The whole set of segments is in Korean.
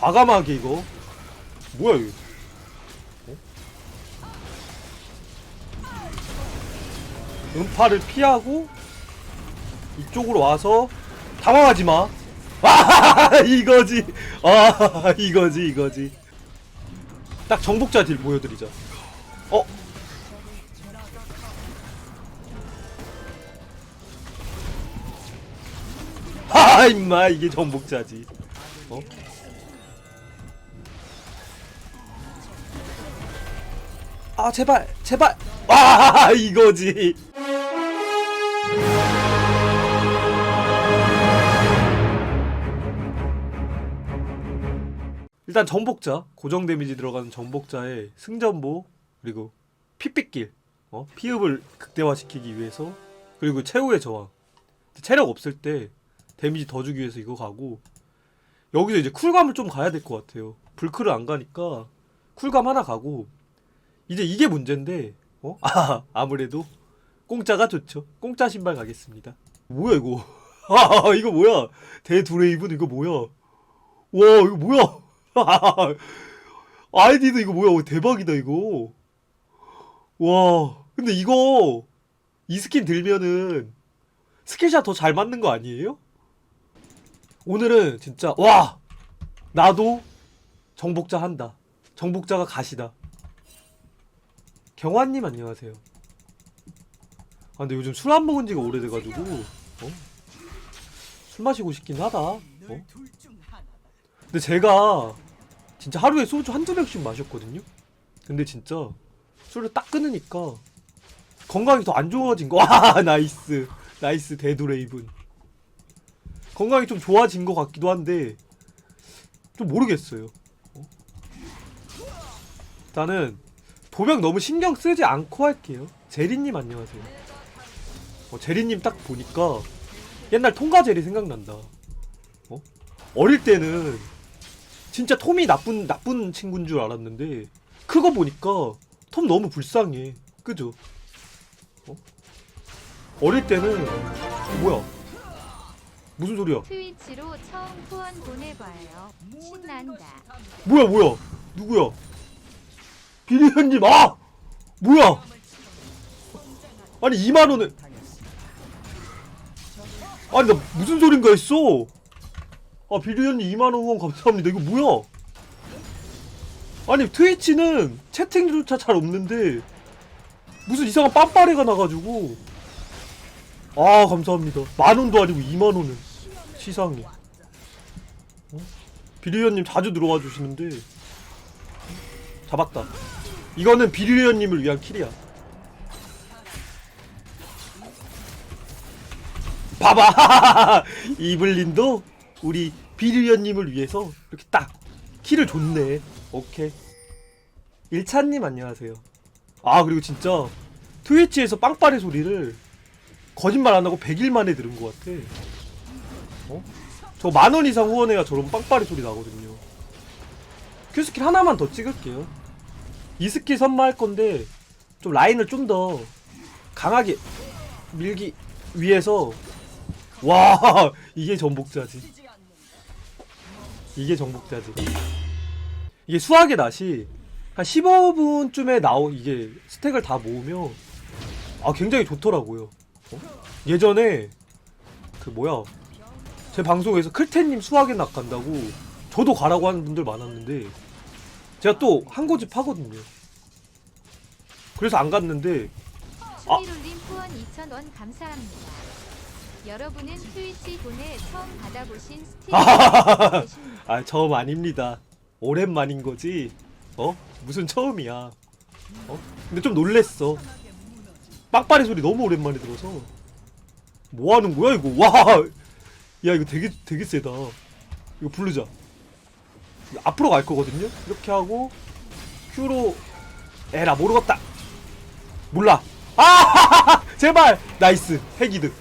과감하게 이거 뭐야 이거 어? 음파를 피하고 이쪽으로 와서 당황하지 마. 아 이거지. 아 이거지 이거지. 딱 정복자 딜 보여드리자. 어? 하 임마 이게 정복자지. 어? 아 제발 제발 와 이거지. 일단 정복자 고정 데미지 들어가는 정복자의 승전보 그리고 피삐길 어? 피흡을 극대화시키기 위해서 그리고 최후의 저항 체력 없을 때 데미지 더 주기 위해서 이거 가고 여기서 이제 쿨감을 좀 가야 될 것 같아요 불크를 안 가니까 쿨감 하나 가고 이제 이게 문제인데 어? 아 아무래도 공짜가 좋죠. 공짜 신발 가겠습니다. 뭐야 이거? 아 이거 뭐야? 대두레이븐 이거 뭐야? 와 이거 뭐야? 아이디도 이거 뭐야? 대박이다 이거. 와 근데 이거 이 스킨 들면은 스킬샷 더 잘 맞는 거 아니에요? 오늘은 진짜 와! 나도 정복자 한다. 정복자가 가시다 경환님 안녕하세요 아 근데 요즘 술 안 먹은 지가 오래돼가지고 어? 술 마시고 싶긴 하다 어? 근데 제가 진짜 하루에 소주 한두 병씩 마셨거든요 근데 진짜 술을 딱 끊으니까 건강이 더 안 좋아진 거. 와 나이스 나이스 데드레이븐. 건강이 좀 좋아진 것 같기도 한데 좀 모르겠어요. 어? 일단은 도명 너무 신경 쓰지 않고 할게요. 제리님 안녕하세요. 어, 제리님 딱 보니까 옛날 통과 제리 생각난다. 어? 어릴 때는 진짜 톰이 나쁜 나쁜 친구인 줄 알았는데 크고 보니까 톰 너무 불쌍해. 그죠? 어? 어릴 때는 뭐야? 무슨 소리야? 트위치로 처음 후원 보내봐요. 신난다. 뭐야 뭐야? 누구야? 비리현님 아! 뭐야? 아니 2만 원을 아니 나 무슨 소린가 했어? 아 비리현님 2만 원 후원 감사합니다. 이거 뭐야? 아니 트위치는 채팅조차 잘 없는데 무슨 이상한 빰빠레가 나가지고 아 감사합니다. 만 원도 아니고 2만 원을 시상해. 어? 비리현님 자주 들어와 주시는데 잡았다. 이거는 비리현님을 위한 킬이야. 봐봐 이블린도 우리 비리현님을 위해서 이렇게 딱 킬을 줬네. 오케이. 일찬님 안녕하세요. 아 그리고 진짜 트위치에서 빵빠레 소리를 거짓말 안 하고 100일 만에 들은 것 같아. 어? 저 만 원 이상 후원해야 저런 빵빠레 소리 나거든요. 큐스킬 하나만 더 찍을게요. 이 스킬 선마할 건데 좀 라인을 좀 더 강하게 밀기 위해서 와 이게 정복자지. 이게 정복자지. 이게 수학의 낫이 한 15분쯤에 나오 이게 스택을 다 모으면 아 굉장히 좋더라고요. 어? 예전에 그 뭐야 제 방송에서 클텐님 수학의 낫 간다고 저도 가라고 하는 분들 많았는데 제가 또 한 고집 하거든요. 그래서 안 갔는데 아. 추미룰님 후원 2,000원 감사합니다. 여러분은 트위치 돈에 처음 받아보신. 계십니까? 아 처음 아닙니다. 오랜만인 거지. 어? 무슨 처음이야. 어? 근데 좀 놀랬어. 빡빡이 소리 너무 오랜만에 들어서. 뭐 하는 거야 이거? 와, 야 이거 되게 되게 세다. 이거 부르자. 앞으로 갈 거거든요. 이렇게 하고 큐로 에라 모르겠다. 몰라. 아, 제발 나이스 핵이득.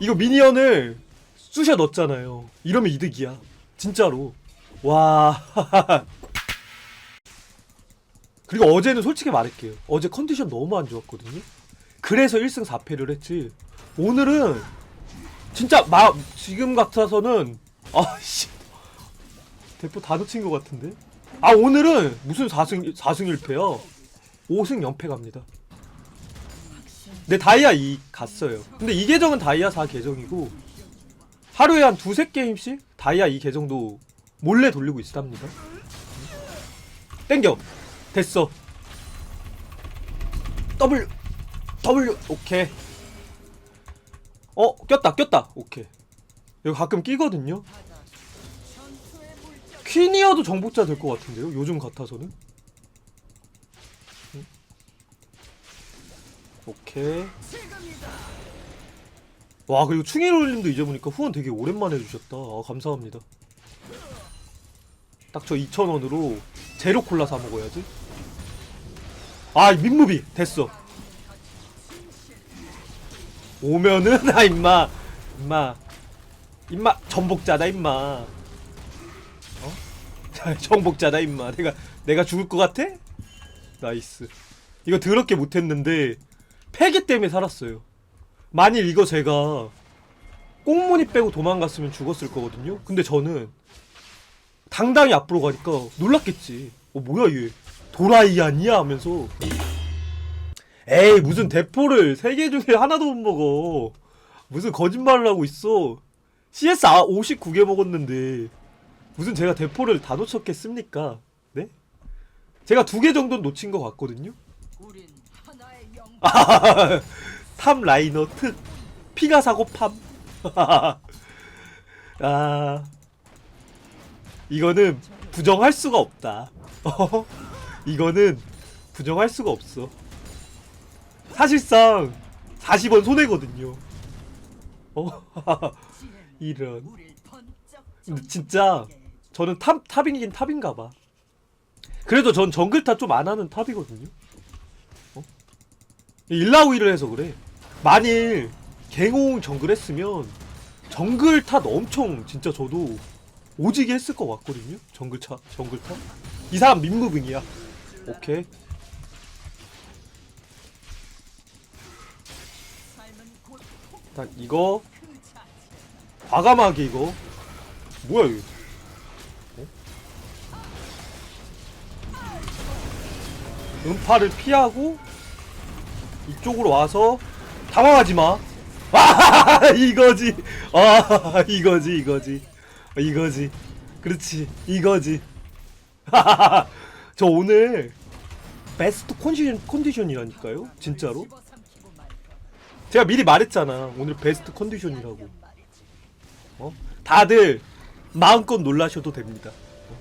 이거 미니언을 쑤셔 넣었잖아요. 이러면 이득이야. 진짜로. 와. 그리고 어제는 솔직히 말할게요. 어제 컨디션 너무 안 좋았거든요. 그래서 1승 4패를 했지. 오늘은 진짜 마 지금 같아서는 아씨 대포 다 놓친 것 같은데? 아 오늘은 무슨 4승 4승 1패야? 5승 0패 갑니다. 내 다이아 2 갔어요. 근데 이 계정은 다이아 4 계정이고 하루에 한 두세 게임씩 다이아 2 계정도 몰래 돌리고 있답니다. 땡겨. 됐어. W W 오케이. 어 꼈다 꼈다 오케이. 여기 가끔 끼거든요. 퀸이어도 정복자 될 것 같은데요? 요즘 같아서는. 음. 오케이. 와 그리고 충일올림도 이제 보니까 후원 되게 오랜만에 해주셨다. 아, 감사합니다. 딱 저 2,000원으로 제로 콜라 사 먹어야지. 아 민무비 됐어. 오면은 아 임마 임마 임마 전복자다 임마. 어? 정복자다 임마. 내가 내가 죽을 것 같아? 나이스. 이거 더럽게 못했는데 패기 때문에 살았어요. 만일 이거 제가 꽁무니 빼고 도망갔으면 죽었을 거거든요. 근데 저는 당당히 앞으로 가니까 놀랐겠지. 어 뭐야 얘 도라이 아니야 하면서 에이 무슨 대포를 세 개 중에 하나도 못 먹어. 무슨 거짓말을 하고 있어. CS 59개 먹었는데 무슨 제가 대포를 다 놓쳤겠습니까? 네? 제가 두 개 정도는 놓친 것 같거든요. 탑 라이너 특 피가 사고 팜. 아 이거는 부정할 수가 없다. 어? 이거는 부정할 수가 없어. 사실상 40원 손해거든요. 어? 이런. 진짜 저는 탑 탑이긴 탑인가 봐. 그래도 전 정글타 좀안 하는 탑이거든요. 어? 일라우이를 해서 그래. 만일 갱홍 정글 했으면 정글 탓 엄청 진짜 저도 오지게 했을 것 같거든요. 정글 차 정글 탓. 이 사람 민무빙이야. 오케이. 딱 이거 과감하게 이거 뭐야 이거? 음파를 피하고 이쪽으로 와서 당황하지 마. 아 이거지. 아 이거지 이거지 이거지. 그렇지 이거지. 저 오늘 베스트 컨디션 컨디션이라니까요. 진짜로. 제가 미리 말했잖아. 오늘 베스트 컨디션이라고. 어? 다들 마음껏 놀라셔도 됩니다. 어?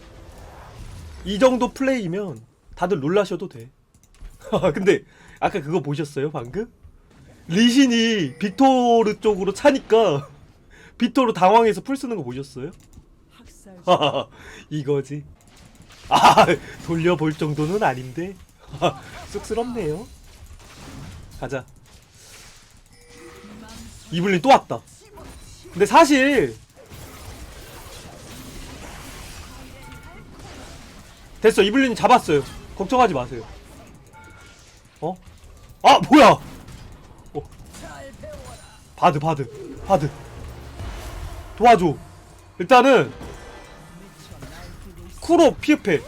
이 정도 플레이면 다들 놀라셔도 돼. 근데 아까 그거 보셨어요 방금? 리신이 빅토르 쪽으로 차니까 빅토르 당황해서 풀 쓰는 거 보셨어요? 이거지. 아 돌려볼 정도는 아닌데 쑥스럽네요. 가자. 이블린 또 왔다. 근데 사실 됐어 이블린 잡았어요. 걱정하지 마세요. 어? 아 뭐야? 어. 바드 바드 바드 도와줘. 일단은 쿠로 피흡해.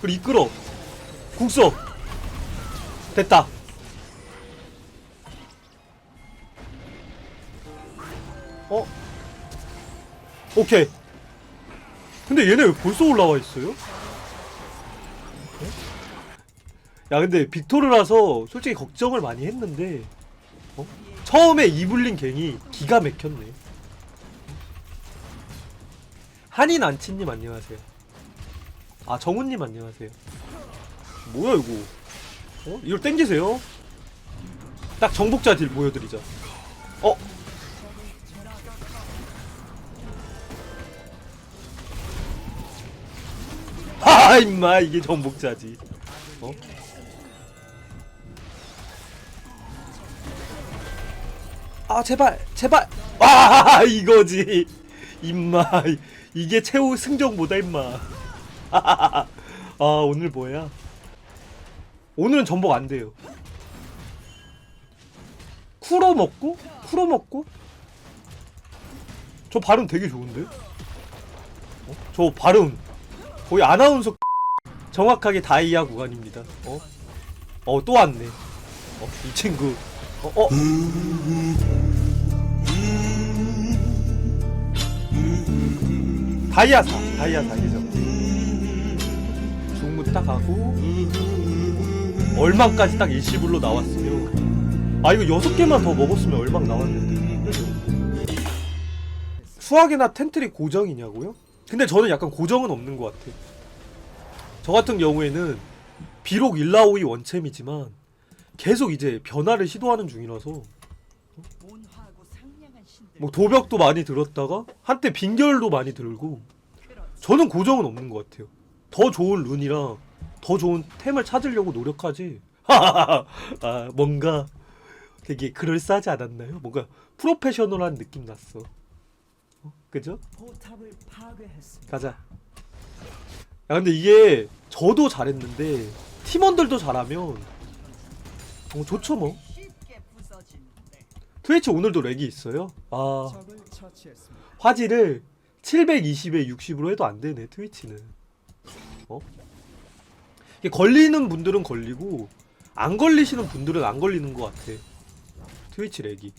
그리고 이끌어. 국서. 됐다. 어? 오케이. 근데 얘네 왜 벌써 올라와 있어요? 야 근데 빅토르라서 솔직히 걱정을 많이 했는데 어? 처음에 이블린 갱이 기가 막혔네. 한인 안치님 안녕하세요. 아 정훈님 안녕하세요. 뭐야 이거? 어? 이걸 땡기세요? 딱 정복자 딜 보여드리자. 어? 하 임마 이게 정복자지. 어? 아 제발 제발 아 이거지 임마 이게 최후 승정보다 임마 아 오늘 뭐야 오늘은 전복 안 돼요 쿠로 먹고 쿠로 먹고 저 발음 되게 좋은데 어? 저 발음 거의 아나운서 정확하게 다이아 구간입니다. 어? 어, 또 왔네. 어, 이 친구. 어, 어. 다이아 4, 다이아 4 예정. 중무 딱 하고, 얼망까지 딱 일시불로 나왔으면, 아, 이거 여섯 개만 더 먹었으면 얼망 나왔는데. 수학이나 텐트리 고정이냐고요? 근데 저는 약간 고정은 없는 것 같아. 저 같은 경우에는 비록 일라오이 원챔이지만 계속 이제 변화를 시도하는 중이라서. 뭐 도벽도 많이 들었다가 한때 빙결도 많이 들고 저는 고정은 없는 것 같아요. 더 좋은 룬이랑 더 좋은 템을 찾으려고 노력하지. 아, 뭔가 되게 그럴싸하지 않았나요? 뭔가 프로페셔널한 느낌 났어. 어? 그죠? 가자. 야 근데 이게 저도 잘했는데 팀원들도 잘하면 어, 좋죠 뭐. 트위치 오늘도 렉이 있어요? 아. 화질을 720에 60으로 해도 안 되네 트위치는. 어? 이게 걸리는 분들은 걸리고 안 걸리시는 분들은 안 걸리는 것 같아. 트위치 렉이.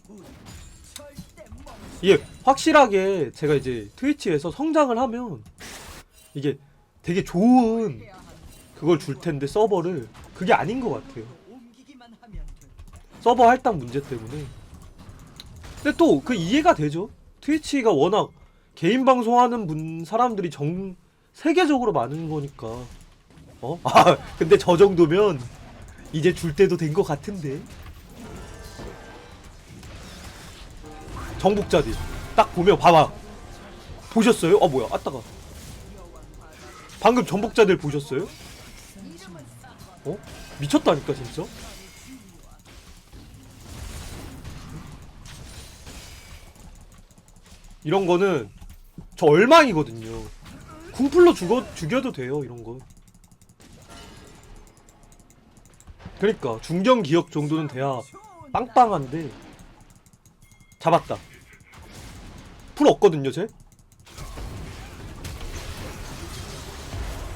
이게 확실하게 제가 이제 트위치에서 성장을 하면 이게 되게 좋은 그걸 줄 텐데 서버를 그게 아닌 것 같아요. 서버 할당 문제 때문에. 근데 또 그 이해가 되죠. 트위치가 워낙 개인 방송하는 분 사람들이 정 세계적으로 많은 거니까. 어? 아 근데 저 정도면 이제 줄 때도 된 것 같은데. 정복자들 딱 보면 봐봐. 보셨어요? 어 뭐야? 아따가. 방금 정복자들 보셨어요? 어? 미쳤다니까 진짜. 이런 거는 저 얼망이거든요. 궁풀로 죽어 죽여도 돼요 이런 거. 그러니까 중견 기억 정도는 돼야 빵빵한데 잡았다. 풀 없거든요 쟤.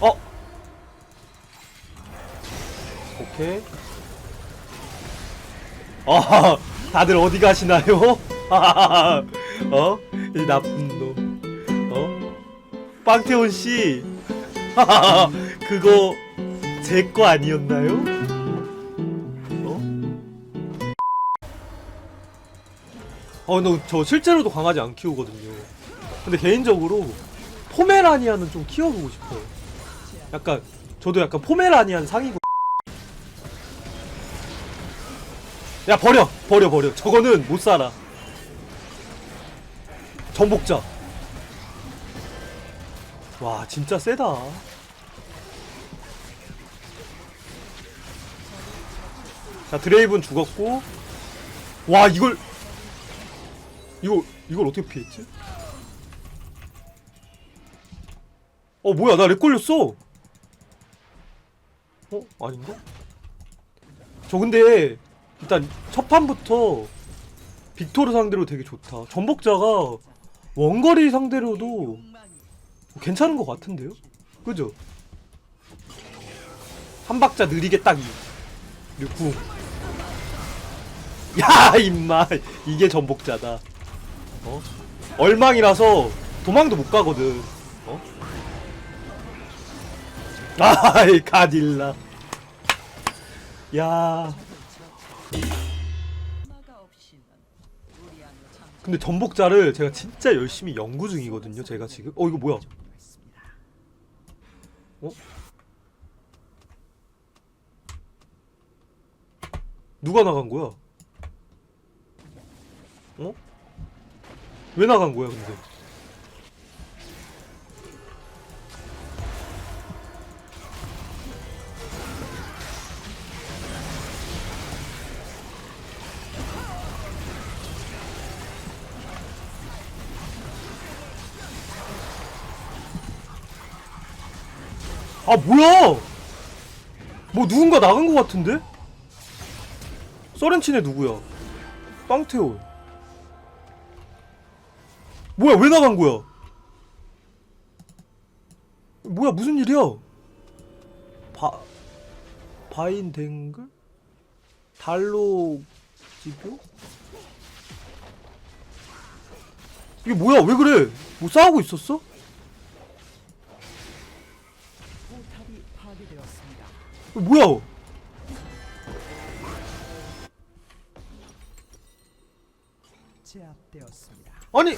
어. 오케이. 아, 다들 어디 가시나요? 어? 이 나쁜 놈. 어? 빵태원 씨. 그거 제 거 아니었나요? 어? 어, 너저 실제로도 강아지 안 키우거든요. 근데 개인적으로 포메라니안은 좀 키워보고 싶어요. 약간 저도 약간 포메라니안 상이고. 야 버려 버려 버려 저거는 못 살아. 정복자. 와 진짜 세다. 자 드레이븐 죽었고 와 이걸 이거 이걸 어떻게 피했지? 어 뭐야 나 렉 걸렸어. 어 아닌가? 저 근데 일단 첫 판부터 빅토르 상대로 되게 좋다. 전복자가 원거리 상대로도 괜찮은 것 같은데요? 그죠? 한 박자 느리게 딱 이. 그리고 궁. 야 임마 이게 전복자다. 어? 얼망이라서 도망도 못 가거든. 어? 아이 가딜라. 야 근데 전복자를 제가 진짜 열심히 연구 중이거든요. 제가 지금. 어 이거 뭐야? 어? 누가 나간 거야? 어? 왜 나간 거야, 근데? 아, 뭐야! 뭐 누군가 나간 거 같은데? 서렌친의 누구야? 빵테오. 뭐야, 왜 나간 거야? 뭐야 무슨 일이야? 바 바인 댕글? 달로 지표? 이게 뭐야 왜 그래? 뭐 싸우고 있었어? 뭐야? 제압되었습니다. 아니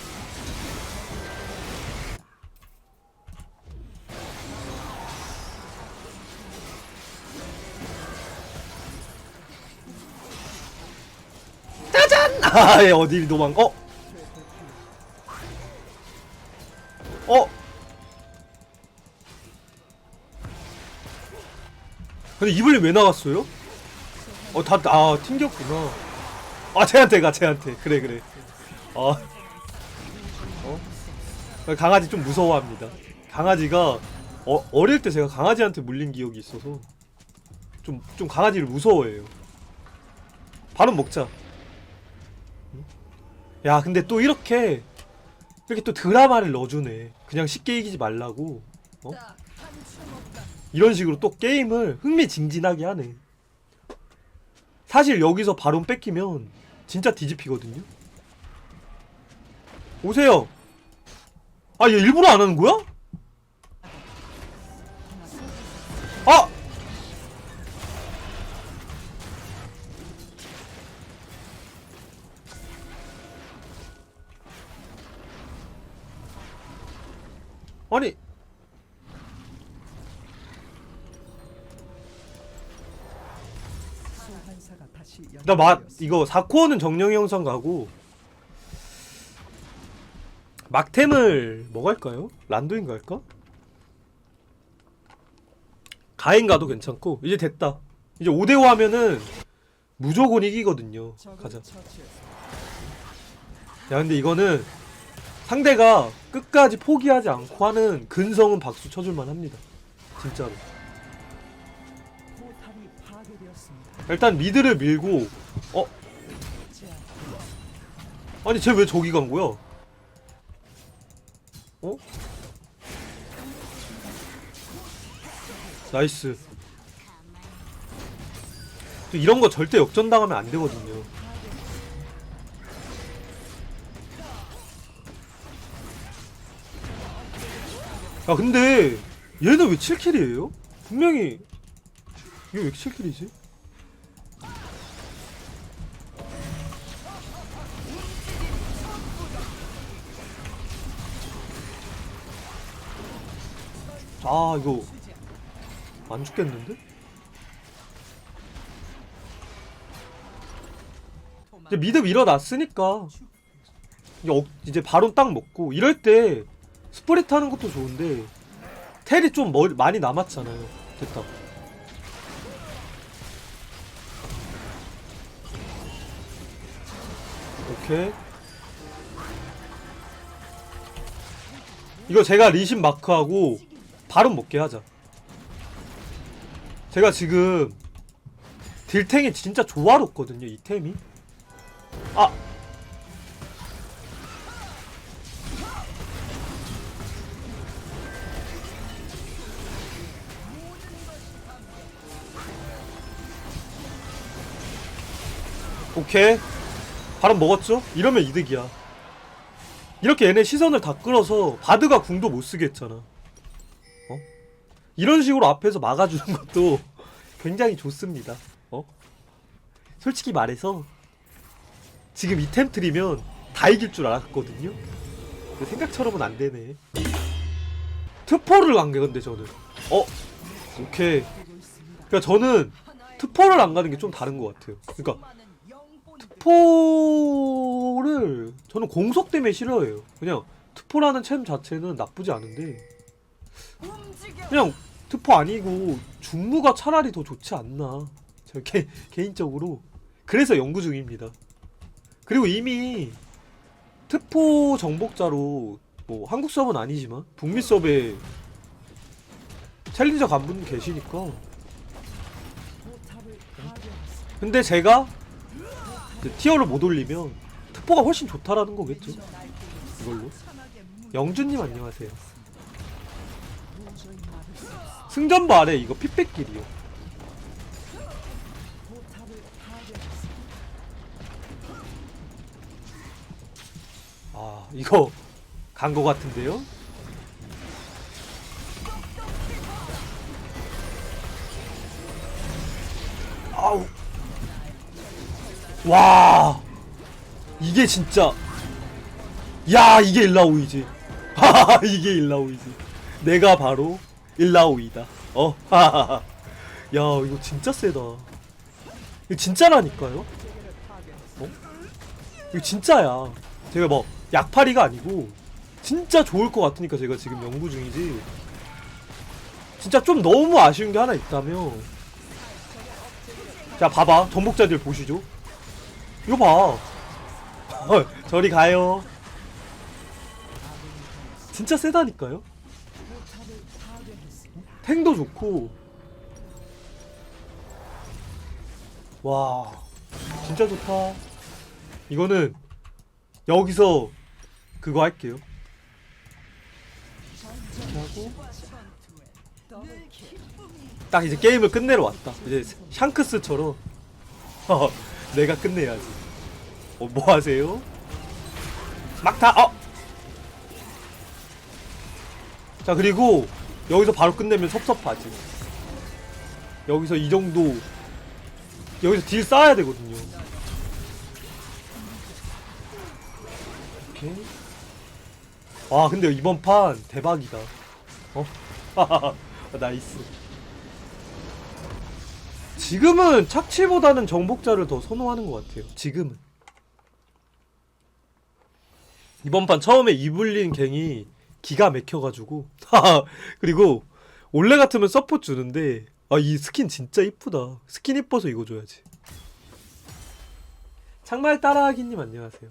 짜잔! 아, 예, 어디 도망? 어? 어? 근데 이블리 왜 나갔어요? 어, 다, 아, 튕겼구나. 아, 쟤한테 가, 쟤한테. 그래, 그래. 아. 어? 강아지 좀 무서워합니다. 강아지가 어, 어릴 때 제가 강아지한테 물린 기억이 있어서 좀, 좀 강아지를 무서워해요. 바로 먹자. 응? 야, 근데 또 이렇게 이렇게 또 드라마를 넣어주네. 그냥 쉽게 이기지 말라고. 어? 이런 식으로 또 게임을 흥미진진하게 하네. 사실 여기서 바론 뺏기면 진짜 뒤집히거든요. 오세요. 아, 얘 일부러 안 하는 거야? 아! 아니, 나 맛, 연결되었습니다. 이거 4코어는 정령 영상 가고, 막템을 뭐 갈까요? 란도인 갈까? 가인 가도 괜찮고, 이제 됐다. 이제 5대5 하면은 무조건 이기거든요. 가자. 야, 근데 이거는 상대가 끝까지 포기하지 않고 하는 근성은 박수 쳐줄만 합니다. 진짜로. 일단 미드를 밀고, 어? 아니, 쟤 왜 저기 간 거야? 어? 나이스. 또 이런 거 절대 역전당하면 안 되거든요. 야, 근데 얘는 왜 7킬이에요? 분명히 이게 왜 7킬이지? 아 이거 안 죽겠는데? 이제 미드 밀어놨으니까 이제, 바로 딱 먹고 이럴 때 스프릿 하는 것도 좋은데 텔이 좀 멀, 많이 남았잖아요. 됐다 오케이. 이거 제가 리신 마크하고 바로 먹게 하자. 제가 지금 딜탱이 진짜 조화롭거든요 이 템이. 아! 오케이. 바로 먹었죠? 이러면 이득이야. 이렇게 얘네 시선을 다 끌어서 바드가 궁도 못 쓰게 했잖아. 어? 이런 식으로 앞에서 막아주는 것도 굉장히 좋습니다 어? 솔직히 말해서 지금 이 템 트리면 다 이길 줄 알았거든요 근데 생각처럼은 안 되네 트포를 안 가는데 저는 어? 오케이 그러니까 저는 트포를 안 가는 게 좀 다른 것 같아요 그러니까. 트포를 저는 공속 때문에 싫어해요. 그냥 트포라는 챔 자체는 나쁘지 않은데. 그냥 트포 아니고 중무가 차라리 더 좋지 않나. 저 개, 개인적으로 그래서 연구 중입니다. 그리고 이미 트포 정복자로 뭐 한국 서버는 아니지만 북미 서버에 챌린저 간 분 계시니까. 근데 제가 이제 티어를 못 올리면 특보가 훨씬 좋다라는 거겠죠 이걸로 영준님 안녕하세요. 승전 말해 이거 핏백길이요. 아 이거 간 거 같은데요? 아우. 와. 이게 진짜. 야 이게 일라오이지. 하하하 이게 일라오이지. 내가 바로 일라오이다. 어. 야 이거 진짜 세다. 이거 진짜라니까요? 어? 이거 진짜야. 제가 뭐 약팔이가 아니고 진짜 좋을 것 같으니까 제가 지금 연구 중이지. 진짜 좀 너무 아쉬운 게 하나 있다면 자 봐봐. 전복자들 보시죠. 이거 봐. 저리 가요. 진짜 세다니까요 탱도 좋고 와 진짜 좋다 이거는 여기서 그거 할게요. 딱 이제 게임을 끝내러 왔다 이제 샹크스처럼 어, 내가 끝내야지 어, 뭐 하세요? 막타 어! 자 그리고 여기서 바로 끝내면 섭섭하지. 여기서 이 정도 여기서 딜 쌓아야 되거든요. 오케이. 와 근데 이번 판 대박이다. 어? 나이스. 지금은 착취보다는 정복자를 더 선호하는 것 같아요. 지금은. 이번 판 처음에 이블린 갱이 기가 막혀가지고. 그리고 원래 같으면 서포트 주는데 아 이 스킨 진짜 이쁘다. 스킨 이뻐서 이거 줘야지. 창말 따라하기님 안녕하세요.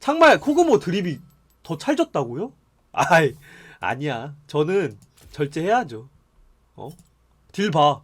창말 코그모 드립이 더 찰졌다고요? 아이 아니야. 저는 절제해야죠. 어? 딜 봐